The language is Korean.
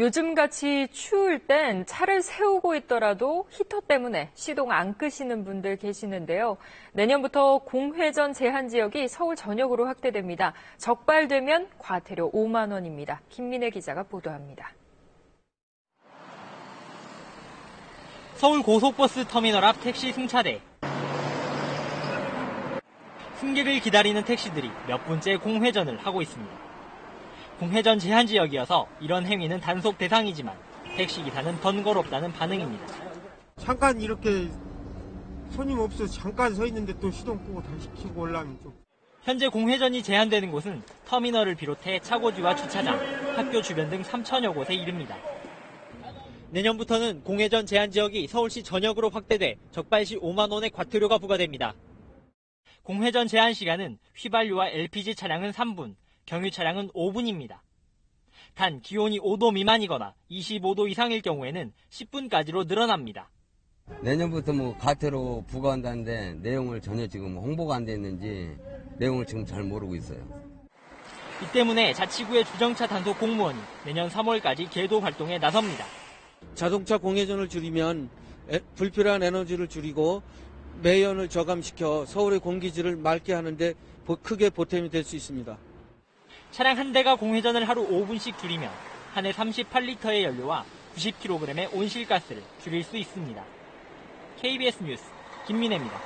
요즘같이 추울 땐 차를 세우고 있더라도 히터 때문에 시동 안 끄시는 분들 계시는데요. 내년부터 공회전 제한 지역이 서울 전역으로 확대됩니다. 적발되면 과태료 5만 원입니다. 김민혜 기자가 보도합니다. 서울 고속버스 터미널 앞 택시 승차대. 승객을 기다리는 택시들이 몇 분째 공회전을 하고 있습니다. 공회전 제한 지역이어서 이런 행위는 단속 대상이지만 택시기사는 번거롭다는 반응입니다. 잠깐 이렇게 손님 없어서 잠깐 서 있는데 또 시동 끄고 다시 켜고 올라면 좀 현재 공회전이 제한되는 곳은 터미널을 비롯해 차고지와 주차장, 학교 주변 등 3천여 곳에 이릅니다. 내년부터는 공회전 제한 지역이 서울시 전역으로 확대돼 적발 시 5만 원의 과태료가 부과됩니다. 공회전 제한 시간은 휘발유와 LPG 차량은 3분, 경유 차량은 5분입니다. 단 기온이 5도 미만이거나 25도 이상일 경우에는 10분까지로 늘어납니다. 내년부터 뭐 과태료 부과한다는데 내용을 전혀 지금 홍보가 안 됐는지 내용을 지금 잘 모르고 있어요. 이 때문에 자치구의 주정차 단속 공무원이 내년 3월까지 계도 활동에 나섭니다. 자동차 공회전을 줄이면 에- 불필요한 에너지를 줄이고 매연을 저감시켜 서울의 공기질을 맑게 하는데 보- 크게 보탬이 될 수 있습니다. 차량 한 대가 공회전을 하루 5분씩 줄이면 한 해 38리터의 연료와 90kg의 온실가스를 줄일 수 있습니다. KBS 뉴스 김민혜입니다.